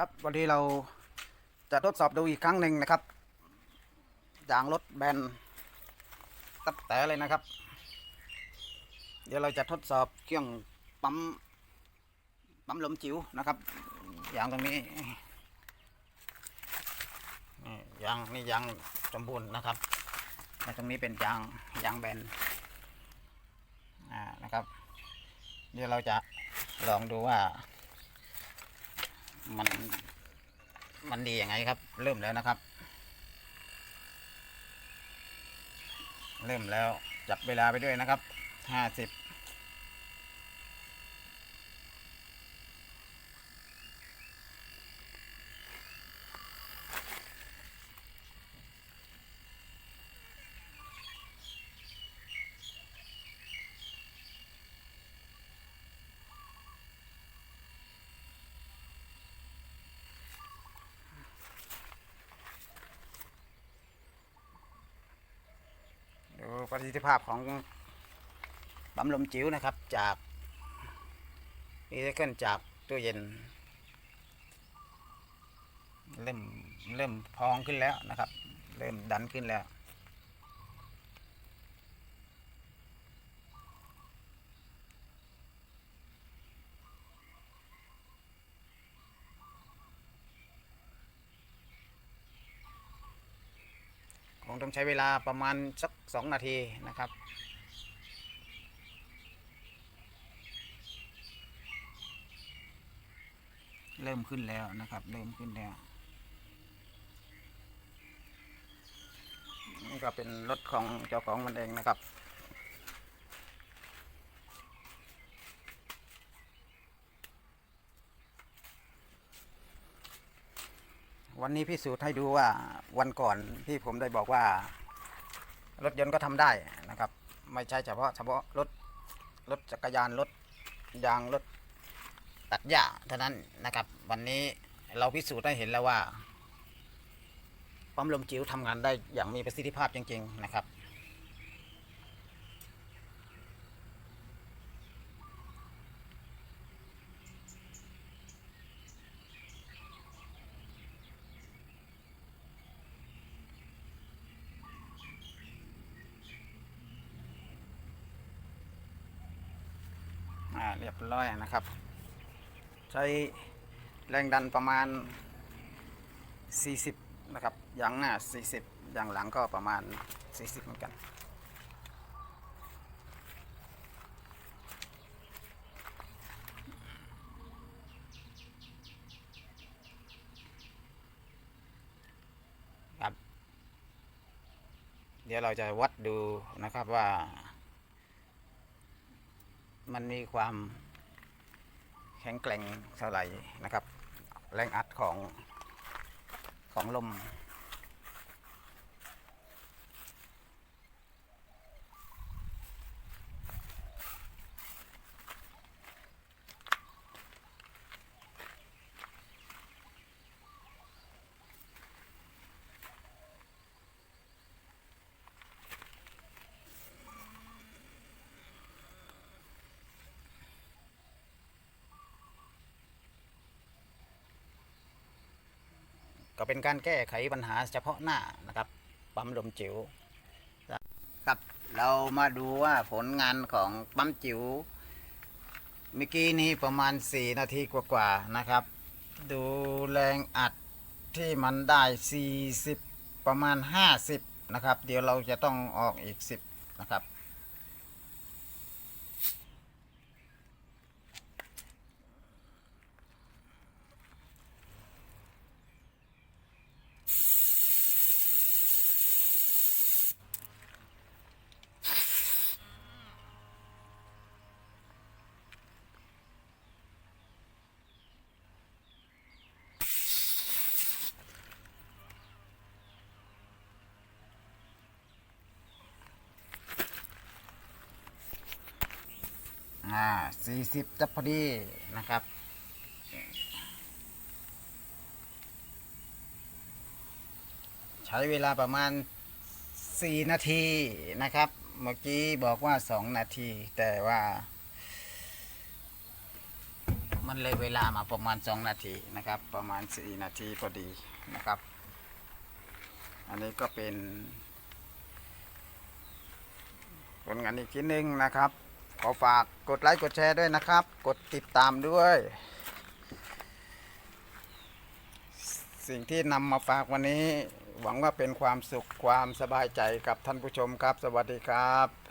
ครับวันนี้เราจะทดสอบดูอีกครั้งหนึ่งนะครับยางรถแบนตับแต่เลยนะครับ เดี๋ยวเราจะทดสอบเครื่องปั๊มปั๊มลมจิ๋วนะครับยางตรงนี้นี่ยางนี่ยางสมบูรณ์นะครับและตรงนี้เป็นยางยางแบนอ่านะครับ เดี๋ยวเราจะลองดูว่า มัน มันดียังไงครับ เริ่มแล้วนะครับ เริ่มแล้วจับเวลาไปด้วยนะครับห้าสิบดู ประสิทธิภาพของปั๊มลมจิ๋วนะครับจากนี่ได้ขึ้นจากตู้เย็น เริ่มเริ่มพองขึ้นแล้วนะครับ เริ่มดันขึ้นแล้ว งต้องใช้เวลาประมาณสักสองนาทีนะครับ เริ่มขึ้นแล้วนะครับ เริ่มขึ้นแล้วนี่ก็เป็นรถของเจ้าของมันเองนะครับ วันนี้พิสูจน์ให้ดูว่าวันก่อนที่ผมได้บอกว่า รถยนต์ก็ทำได้นะครับ ไม่ใช่เฉพาะเฉพาะรถรถจักรยานรถยางรถตัดหญ้าเท่านั้นนะครับ วันนี้เราพิสูจน์ได้เห็นแล้วว่าปั๊มลมจิ๋วทำงานได้อย่างมีประสิทธิภาพจริง ๆ นะครับ เรียบร้อยนะครับ ใช้แรงดันประมาณ 40 นะครับยางหน้า 40ยางหลังก็ประมาณ 40 เหมือนกันครับ เดี๋ยวเราจะวัดดูนะครับว่า มันมีความแข็งแกร่งเท่าไหร่นะครับ แรงอัดของของลม ก็เป็นการแก้ไขปัญหาเฉพาะหน้านะครับ ปั๊มลมจิ๋วครับเรามาดูว่าผลงานของปั๊มจิ๋วเมื่อกี้นี้ประมาณ 4 นาทีกว่าๆนะครับ ดูแรงอัดที่มันได้ 40 ประมาณ 50 นะครับ เดี๋ยวเราจะต้องออกอีก 10 นะครับ อ่าสี่สิบจะพอดีนะครับใช้เวลาประมาณ 4 นาทีนะครับ เมื่อกี้บอกว่า 2 นาที แต่ว่า มันเลยเวลามาประมาณ 2 นาทีนะครับ ประมาณ 4 นาทีพอดีนะครับ อันนี้ก็เป็นผลงานอีกทีหนึ่งนะครับ ขอฝากกดไลค์กดแชร์ด้วยนะครับ กดติดตามด้วย สิ่งที่นำมาฝากวันนี้ หวังว่าเป็นความสุขความสบายใจกับท่านผู้ชมครับ สวัสดีครับ